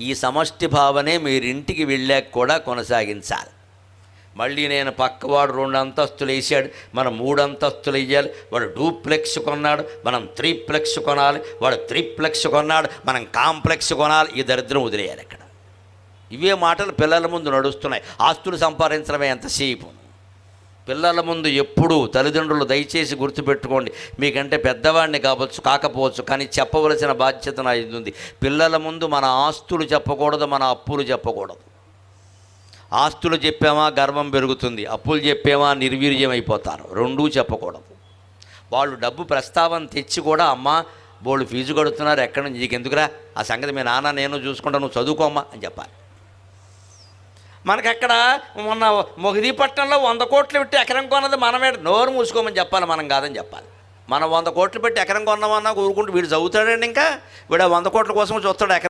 ఈ సమష్టి భావనే మీరింటికి వెళ్ళాక కూడా కొనసాగించాలి. మళ్ళీ నేను పక్కవాడు రెండు అంతస్తులు వేసాడు మనం మూడు అంతస్తులు వేయాలి వాడు డూప్లెక్స్ కొన్నాడు మనం త్రీప్లెక్స్ కొనాలి వాడు త్రీప్లెక్స్ కొన్నాడు మనం కాంప్లెక్స్ కొనాలి ఈ దరిద్రం వదిలేయాలి ఇక్కడ. ఇవే మాటలు పిల్లల ముందు నడుస్తున్నాయి. ఆస్తులు సంపాదించడమే ఎంతసేపు? పిల్లల ముందు ఎప్పుడూ తల్లిదండ్రులు దయచేసి గుర్తుపెట్టుకోండి మీకంటే పెద్దవాడిని కావచ్చు కాకపోవచ్చు కానీ చెప్పవలసిన బాధ్యత నా ఇది ఉంది. పిల్లల ముందు మన ఆస్తులు చెప్పకూడదు మన అప్పులు చెప్పకూడదు. ఆస్తులు చెప్పామా గర్వం పెరుగుతుంది. అప్పులు చెప్పామా నిర్వీర్యం అయిపోతారు. రెండూ చెప్పకూడదు. వాళ్ళు డబ్బు ప్రస్తావన తెచ్చి కూడా అమ్మా బోళ్ళు ఫీజు కడుతున్నారు ఎక్కడి నుంచి నీకెందుకురా? ఆ సంగతి మీ నాన్న నేను చూసుకుంటా నువ్వు చదువుకోమ్మా అని చెప్పాలి. మనకక్కడ మొన్న మొగదీపట్నంలో వంద కోట్లు పెట్టి ఎకరం కొన్నది మనమే నోరు మూసుకోమని చెప్పాలి మనం కాదని చెప్పాలి. మనం వంద కోట్లు పెట్టి ఎకరం కొన్నామన్నా ఊరుకుంటూ వీడు చదువుతాడండి ఇంకా? వీడు వంద కోట్ల కోసం చూస్తాడు ఎకరం